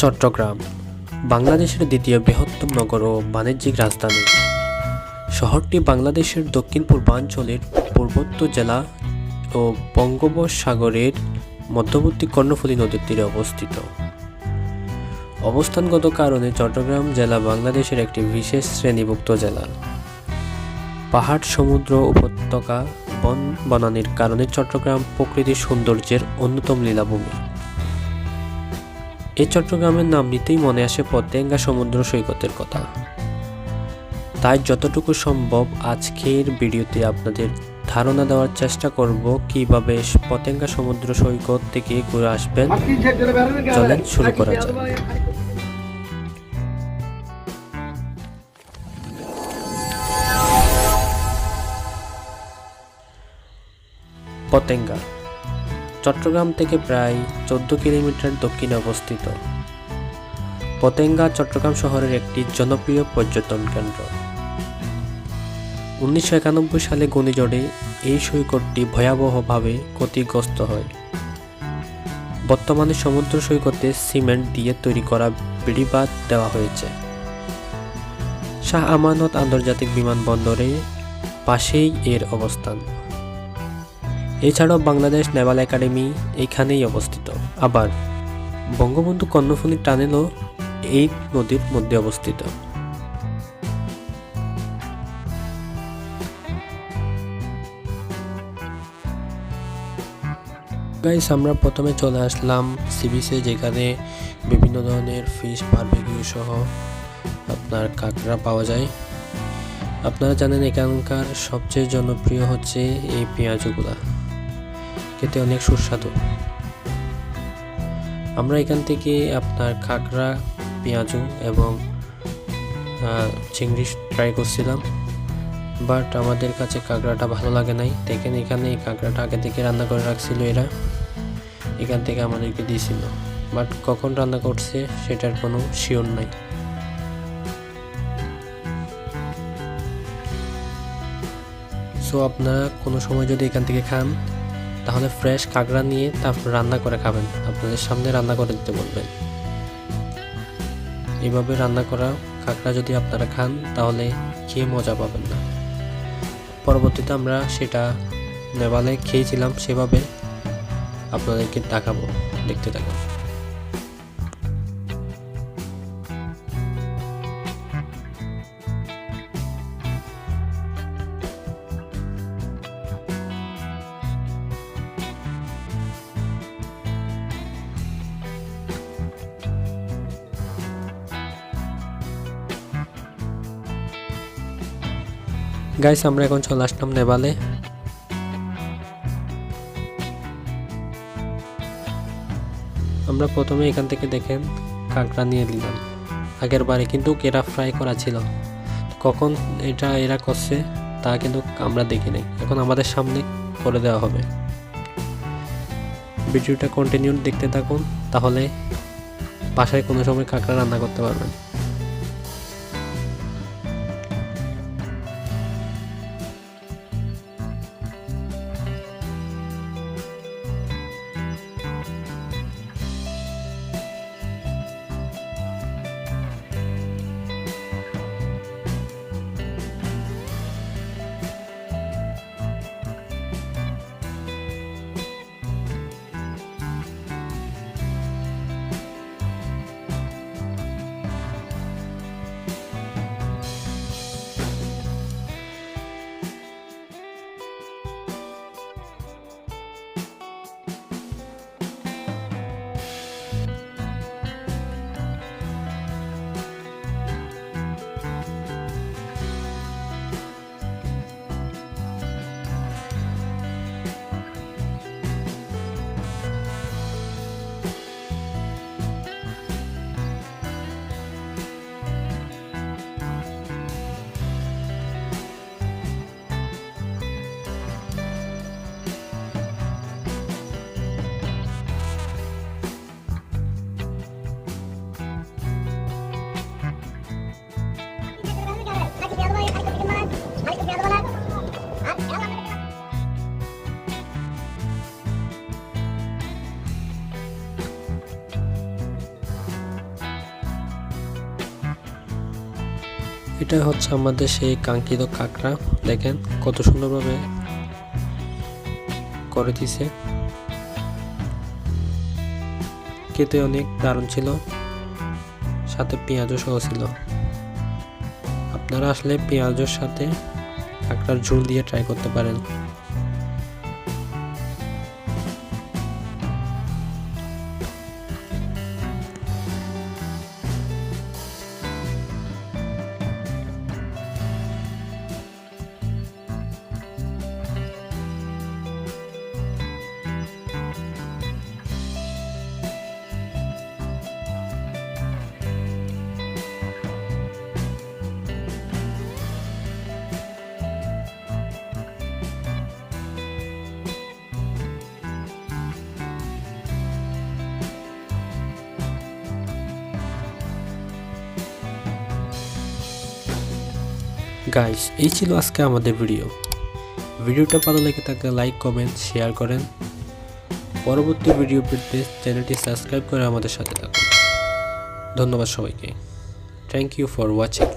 চট্টগ্রাম, বাংলাদেশের দ্বিতীয় বৃহত্তম নগর ও বাণিজ্যিক রাজধানী। শহরটি বাংলাদেশের দক্ষিণ পূর্বাঞ্চলের পূর্বোত্ত জেলা ও বঙ্গোপসাগরের মধ্যবর্তী কর্ণফুলী নদীর তীরে অবস্থিত। অবস্থানগত কারণে চট্টগ্রাম জেলা বাংলাদেশের একটি বিশেষ শ্রেণীভুক্ত জেলা। পাহাড়, সমুদ্র, উপত্যকা বন বনানীর কারণে চট্টগ্রাম প্রকৃতির সৌন্দর্যের অন্যতম লীলাভূমি। এই চট্টগ্রামের নাম নিতেই মনে আসে পতেঙ্গা সমুদ্র সৈকতের কথা। তাই যতটুকু সম্ভব আজকের ভিডিওতে আপনাদের ধারণা দেওয়ার চেষ্টা করব কীভাবে পতেঙ্গা সমুদ্র সৈকত থেকে ঘুরে আসবেন। চলেন শুরু করা যাক। পতেঙ্গা চট্টগ্রাম থেকে প্রায় চোদ্দ কিলোমিটার দক্ষিণে অবস্থিত। পতেঙ্গা চট্টগ্রাম শহরের একটি জনপ্রিয় পর্যটন কেন্দ্র। উনিশশো একানব্বই সালে ঘূর্ণিঝড়ে এই সৈকতটি ভয়াবহভাবে ক্ষতিগ্রস্ত হয়। বর্তমানে সমুদ্র সৈকতে সিমেন্ট দিয়ে তৈরি করা বেড়িবাঁধ দেওয়া হয়েছে। শাহ আমানত আন্তর্জাতিক বিমানবন্দরে পাশেই এর অবস্থান। এছাড়াও বাংলাদেশ নেভাল একাডেমি এখানেই অবস্থিত। আবার বঙ্গবন্ধু কর্ণফুলী টানেলও এই নদীর মধ্যে অবস্থিত। গাইস আমরা প্রথমে চলে আসলাম সিবিসে যেখানে বিভিন্ন ধরনের ফিশ বারবিকিউ সহ আপনার কাঁকড়া পাওয়া যায়। আপনারা জানেন এখানকার সবচেয়ে জনপ্রিয় হচ্ছে এই পেঁয়াজগুলা। খেতে অনেক সুস্বাদু। আমরা এখান থেকে আপনার কাঁকড়া পেঁয়াজু এবং চিংড়ি ট্রাই করছিলাম। বাট আমাদের কাছে কাঁকড়াটা ভালো লাগে নাই। দেখেন এখানে এই কাঁকড়াটা আগে থেকে রান্না করে রাখছিল এরা। এখান থেকে আমাদেরকে দিয়েছিল। বাট কখন রান্না করছে সেটার কোনো শিওর নাই। সো আপনারা কোনো সময় যদি এখান থেকে খান তাহলে ফ্রেশ কাঁকড়া নিয়ে তারপর রান্না করে খাবেন। আপনাদের সামনে রান্না করে দিতে বলবেন। এভাবে রান্না করা কাঁকড়া যদি আপনারা খান, তাহলে খেয়ে মজা পাবেন না। পরবর্তীতে আমরা সেটা নেপালে খেয়েছিলাম, সেভাবে আপনাদেরকে দেখাবো, দেখতে থাকুন। গাইস আমরা এখন চলে আসলাম নেপালে। আমরা প্রথমে এখান থেকে দেখেন কাঁকড়া নিয়ে নিলাম। আগের বারে কিন্তু এরা ফ্রাই করা ছিল। কখন এটা এরা করছে, তা কিন্তু আমরা দেখি নাই। এখন আমাদের সামনে করে দেওয়া হবে। ভিডিওটা কন্টিনিউ দেখতে থাকুন, তাহলে বাসায় কোনো সময় কাঁকড়া রান্না করতে পারবেন। এটা হচ্ছে আমাদের সেই কাঙ্ক্ষিত কাঁকড়া। দেখেন কত সুন্দরভাবে করে দিছে। খেতে অনেক দারুণ ছিল। সাথে পেঁয়াজও সহ ছিল। আপনারা আসলে পেঁয়াজের সাথে কাঁকড়ার ঝোল দিয়ে ট্রাই করতে পারেন। গাইস এই ছিল আজকে আমাদের ভিডিও ভিডিওটা ভালো লেগে থাকলে লাইক কমেন্ট শেয়ার করেন। পরবর্তী ভিডিও পেতে চ্যানেলটি সাবস্ক্রাইব করে আমাদের সাথে থাকুন। ধন্যবাদ সবাইকে। Thank you for watching